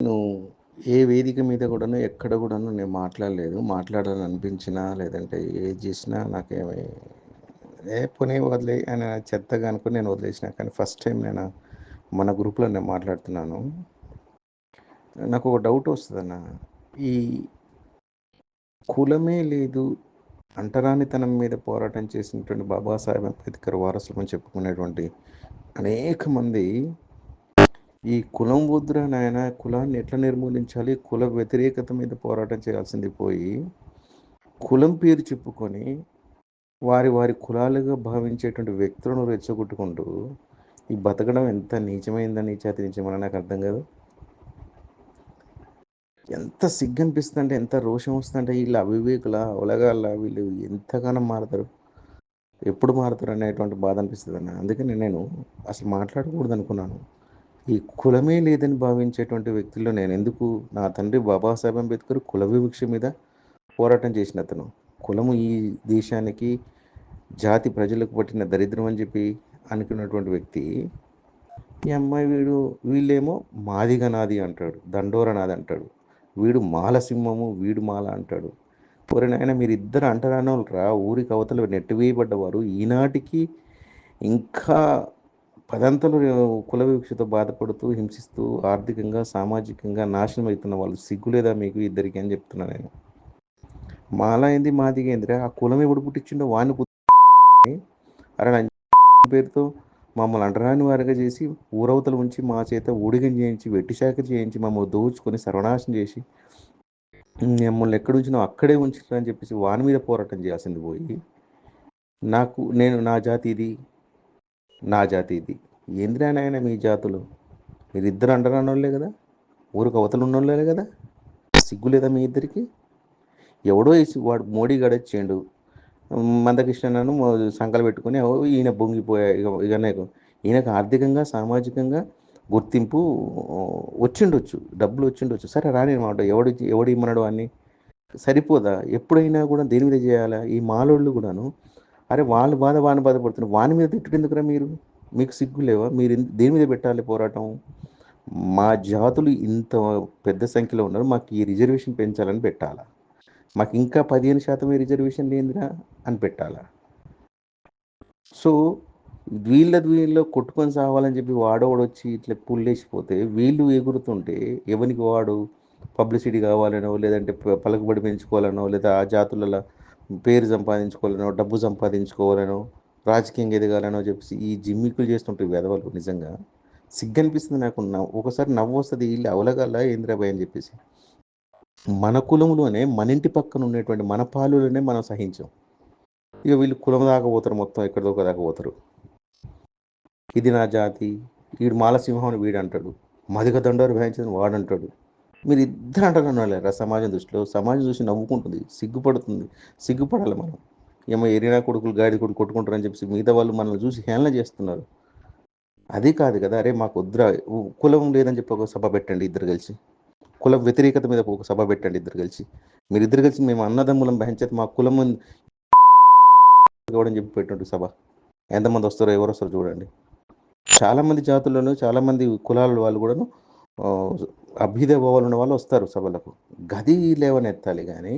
నేను ఏ వేదిక మీద కూడాను ఎక్కడ కూడాను నేను మాట్లాడలేదు. మాట్లాడాలని అనిపించినా, లేదంటే ఏది చేసినా నాకేమి ఏ పోనీ వదిలే అని చెత్తగా అనుకుని నేను వదిలేసిన. కానీ ఫస్ట్ టైం నేను మన గ్రూప్‌లో నేను మాట్లాడుతున్నాను. నాకు ఒక డౌట్ వస్తుందన్న ఈ కులమే లేదు, అంటరానితనం మీద పోరాటం చేసినటువంటి బాబాసాహెబ్ అంబేద్కర్ వారసులని చెప్పుకునేటువంటి అనేక మంది ఈ కులం వద్దురా నాయన కులాన్ని ఎట్లా నిర్మూలించాలి? కుల వ్యతిరేకత మీద పోరాటం చేయాల్సింది పోయి కులం పేరు చెప్పుకొని వారి వారి కులాలుగా భావించేటువంటి వ్యక్తులను రెచ్చగొట్టుకుంటూ ఈ బతకడం ఎంత నీచమైందని చేతి నీచమని నాకు అర్థం కాదు. ఎంత సిగ్గు అనిపిస్తుంది అంటే ఎంత రోషం వస్తుందంటే వీళ్ళు అవివేకుల ఉలగాళ్ళ వీళ్ళు ఎంతగానో మారుతారు. ఎప్పుడు మారుతారు అనేటువంటి బాధ అనిపిస్తుంది అన్న అందుకని నేను అసలు మాట్లాడకూడదు అనుకున్నాను ఈ కులమే లేదని భావించేటువంటి వ్యక్తుల్లో నేను ఎందుకు? నా తండ్రి బాబాసాహెబ్ అంబేద్కర్ కుల వివక్ష మీద పోరాటం చేసిన అతను. కులము ఈ దేశానికి జాతి ప్రజలకు పట్టిన దరిద్రం అని చెప్పి అనుకున్నటువంటి వ్యక్తి ఈ అమ్మాయి వీడు వీళ్ళేమో మాదిగ నాది అంటాడు దండోర నాది అంటాడు. వీడు మాలసింహము వీడు మాల అంటాడు. పోరే నాయన మీరు ఇద్దరు అంటరాని రా ఊరికి అవతల నెట్టివేయబడ్డవారు ఈనాటికి ఇంకా పదంతలు కుల వివక్షతో బాధపడుతూ హింసిస్తూ ఆర్థికంగా సామాజికంగా నాశనం అవుతున్న వాళ్ళు సిగ్గులేదా మీకు ఇద్దరికి అని చెప్తున్నా నేను. మాలా ఏంది మాదిగా ఏందిరా? ఆ కులం ఎప్పుడు పుట్టించిండో వాడిని పుట్టి అరే పేరుతో మమ్మల్ని అంటరాని వారిగా చేసి ఊరవతలు ఉంచి మా చేత ఊడిగం చేయించి వెట్టి శాఖ చేయించి మమ్మల్ని దోచుకొని సర్వనాశం చేసి మమ్మల్ని ఎక్కడ ఉంచినా అక్కడే ఉంచినా అని చెప్పేసి వాని మీద పోరాటం చేయాల్సింది పోయి నాకు నేను నా జాతి ఇది నా జాతి ఇది. ఏందిరా నాయన మీ జాతులు? మీరిద్దరు అండరానోళ్ళే కదా? ఊరికి అవతలు ఉన్నోళ్ళే కదా? సిగ్గు లేదా మీ ఇద్దరికి? ఎవడో వేసి వాడు మోడీ గడొచ్చిండు మందకృష్ణను సంకలు పెట్టుకుని ఈయన బొంగిపోయా ఇక ఇక నాకు ఈయనకు ఆర్థికంగా సామాజికంగా గుర్తింపు వచ్చిండొచ్చు. డబ్బులు వచ్చిండొచ్చు. సరే రాని మాట. ఎవడు ఎవడు ఇమ్మన్నాడు అని సరిపోదా? ఎప్పుడైనా కూడా దేని మీద చేయాలా? ఈ మాలోళ్ళు కూడాను అరే వాళ్ళు బాధ వాని బాధపడుతున్నారు. వాని మీద తిట్టుడు ఎందుకురా మీరు? మీకు సిగ్గు లేవా? మీరు దేని మీద పెట్టాలి పోరాటం? మా జాతులు ఇంత పెద్ద సంఖ్యలో ఉన్నారు మాకు ఈ రిజర్వేషన్ పెంచాలని పెట్టాలా? మాకు ఇంకా పదిహేను శాతం రిజర్వేషన్ లేదురా అని పెట్టాలా? సో వీళ్ళ వీళ్ళు కొట్టుకొని సావాలని చెప్పి వాడోడు వచ్చి ఇట్లా పుల్లేసిపోతే వీళ్ళు ఎగురుతుంటే ఎవరికి వాడు? పబ్లిసిటీ కావాలనో లేదంటే ప- పలుకుబడి పెంచుకోవాలనో లేదా ఆ జాతులలో పేరు సంపాదించుకోవాలనో డబ్బు సంపాదించుకోవాలనో రాజకీయంగా ఎదగాలనో చెప్పేసి ఈ జిమ్మికులు చేస్తుంటాయి వెధవలు నిజంగా. సిగ్గు అనిపిస్తుంది నాకు ఒకసారి నవ్వు వస్తుంది వీళ్ళు అవలగల ఏంద్రాబాయ్ అని చెప్పేసి. మన కులంలోనే మన ఇంటి పక్కన ఉండేటువంటి మన పాలులోనే మనం సహించాం. ఇక వీళ్ళు కులం దాకా పోతారు మొత్తం ఎక్కడిదో ఒక దాకా పోతారు. ఇది నా జాతి వీడు మాలసింహం అని వీడు అంటాడు మదిక దండోరు భయించదని వాడు అంటాడు మీరు ఇద్దరు అంటారు అన్నారా సమాజం దృష్టిలో. సమాజం చూసి నవ్వుకుంటుంది సిగ్గుపడుతుంది. సిగ్గుపడాలి మనం. ఏమో ఎరినా కొడుకులు గాడి కొడుకు కొట్టుకుంటారని చెప్పేసి మిగతా వాళ్ళు మనల్ని చూసి హేళన చేస్తున్నారు. అది కాదు కదా. అరే మాకు వద్దురా. కులం లేదని చెప్పి ఒక సభ పెట్టండి ఇద్దరు కలిసి. కుల వ్యతిరేకత మీద ఒక సభ పెట్టండి ఇద్దరు కలిసి. మీరు ఇద్దరు కలిసి మేము అన్నదమ్ములం భరించేది మా కులం కావడం చెప్పి పెట్టండి సభ. ఎంతమంది వస్తారో ఎవరు వస్తారో చూడండి. చాలామంది జాతుల్లోనూ చాలామంది కులాల వాళ్ళు కూడాను ఆ, అభ్యుదయ ఉన్న వాళ్ళు వస్తారు సభలకు. గది లేవనెత్తాలి కానీ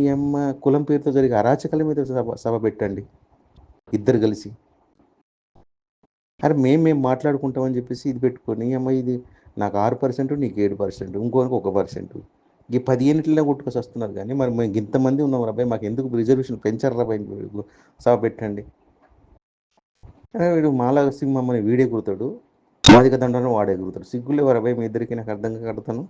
ఈ అమ్మ కులం పేరుతో జరిగే అరాచకాల మీద సభ సభ పెట్టండి ఇద్దరు కలిసి. అరే మేము మేము మాట్లాడుకుంటామని చెప్పేసి ఇది పెట్టుకొని ఈ అమ్మ ఇది నాకు ఆరు పర్సెంట్ నీకు ఏడు పర్సెంట్ ఇంకోనికి ఒక పర్సెంట్. ఈ పదిహేనుట్లో కొట్టుకొని వస్తున్నారు కానీ మరి మేము ఇంతమంది ఉన్నాం రాబాయ్ మాకు ఎందుకు రిజర్వేషన్ పెంచారు రాబాయ్ సభ పెట్టండి. అరే వీడు మాలా సింహం అని వీడే కుడతాడు. సామాజిక దండను వాడే కుడతాడు సిగ్గులే వరబాయ్ మీ ఇద్దరికి నాకు అర్థంగా కడతాను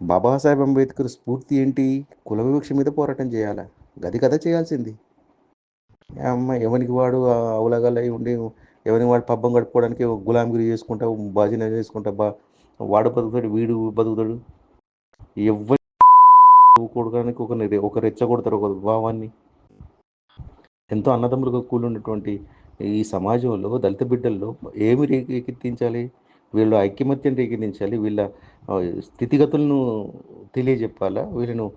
బాబాసాహెబ్ అంబేద్కర్ స్ఫూర్తి ఏంటి? కుల వివక్ష మీద పోరాటం చేయాలా? గది కథ చేయాల్సింది. ఏ అమ్మ ఎవరికి వాడు అవలగలై ఉండి ఎవరికి వాడు పబ్బం గడుపుకోవడానికి గులాంగిరి చేసుకుంటా భజన చేసుకుంటా బా వాడు బతుకుతాడు వీడు బతుకుతాడు. ఎవరి కొడడానికి ఒక ఒక రెచ్చగొడతారు ఒక భావాన్ని. ఎంతో అన్నదమ్ములుగా కూలి ఉన్నటువంటి ఈ సమాజంలో దళిత బిడ్డల్లో ఏమి రేకెత్తించాలి? వీళ్ళు ఐక్యమత్యం రేకెత్తించాలి? వీళ్ళ స్థితిగతులను తెలియజెప్పాలా? వీళ్ళను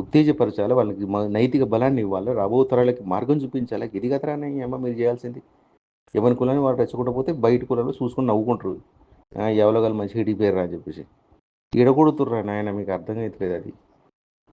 ఉత్తేజపరచాలా? వాళ్ళకి నైతిక బలాన్ని ఇవ్వాలా? రాబో తరాలకి మార్గం చూపించాలా? ఇది కదరానే అమ్మ మీరు చేయాల్సింది. ఎవరి కులాన్ని వాడు రెచ్చగొట్టకపోతే బయట కులాలు చూసుకొని నవ్వుకుంటారు. ఎవరో మంచిగా ఇడిపోయారు అని చెప్పేసి. ఈడగొడుతుర్రా నాయన? మీకు అర్థం అవుతలేదు అది.